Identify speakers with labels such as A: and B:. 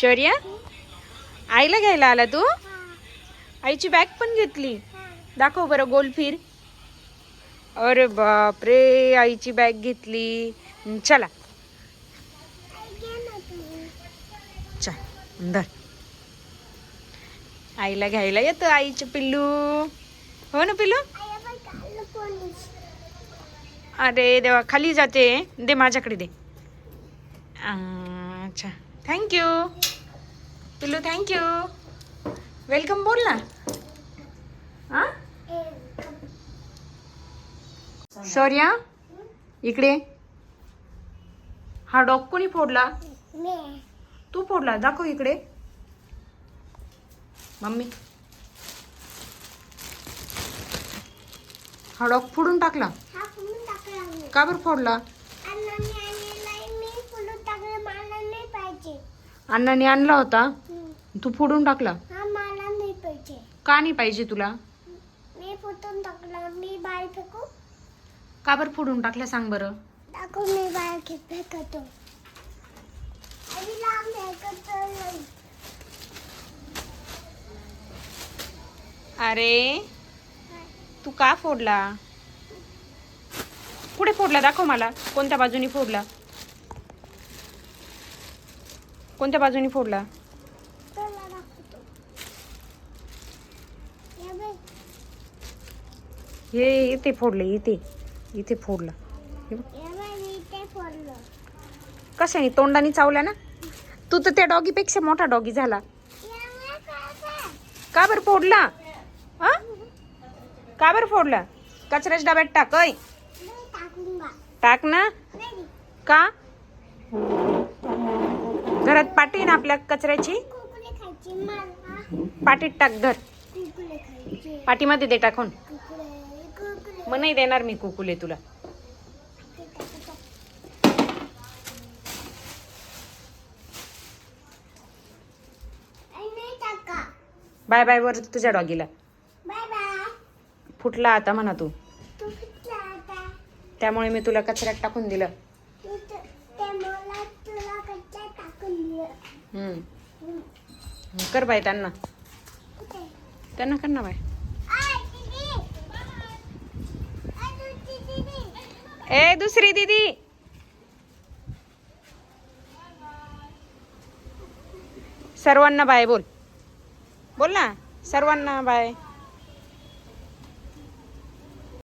A: शौर्या? आईला घ्यायला आला तू? आईची बॅग पण घेतली. दाखव बरं गोल फिर. अरे बापरे आईची बॅग घेतली. चला. चल धर. आईला घ्यायला येतं आईचं पिल्लू. हो ना पिल्लू? अरे देवा खाली जाते. दे माझ्याकडे दे. अच्छा थँक्यू पिल्लू थँक्यू वेलकम बोल ना. हा? शौर्या इकडे. हा डॉग कोणी फोडला? तू फोडला दाखव इकडे. मम्मी. हा डॉग फोडून टाकला. का बरं फोडला? अण्णाने आणला होता. तू फोडून टाकला? का नाही पाहिजे तुला?
B: मी फुटून टाकला मी बाहेर फेकू?
A: का बरं फोडून टाकला सांग बरं?
B: दाखव मी बाहेर खे- फेकतो. आणि लांब फेकतो नाही.
A: अरे तू का फोडला? कुठे फोडला? दाखव मला. कोणत्या बाजूनी फोडला? कोणत्या बाजूनी फोडला
B: तुला दाखवतो हे बघ,
A: हे इथे फोडले इथे इथे फोडला. हे.
B: हे.
A: कशाने? तोंडाने चावला ना? तू तर त्या डॉगीपेक्षा मोठा डॉगी झाला. का बरं फोडला? हा का बरं फोडला? कचऱ्याच्या डब्यात टाक. टाक ना.
B: नाही,
A: का? घरात पाटी ना आपल्या कचऱ्याची? पाटीत टाक
B: खायचे.
A: पाठीमध्ये दे टाकून. मग नाही देणार मी कुकुले तुला. बाय बाय वर तुझ्या डॉगीला. फुटला आता म्हणा तू. त्यामुळे मी तुला कचऱ्यात टाकून दिलं. कर बाय त्यांना. त्यांना कर ना बाय
B: आय, दीदी. आय, दुसरी दीदी.
A: ए दुसरी दीदी. सर्वांना बाय बोल. बोल ना. सर्वांना बाय.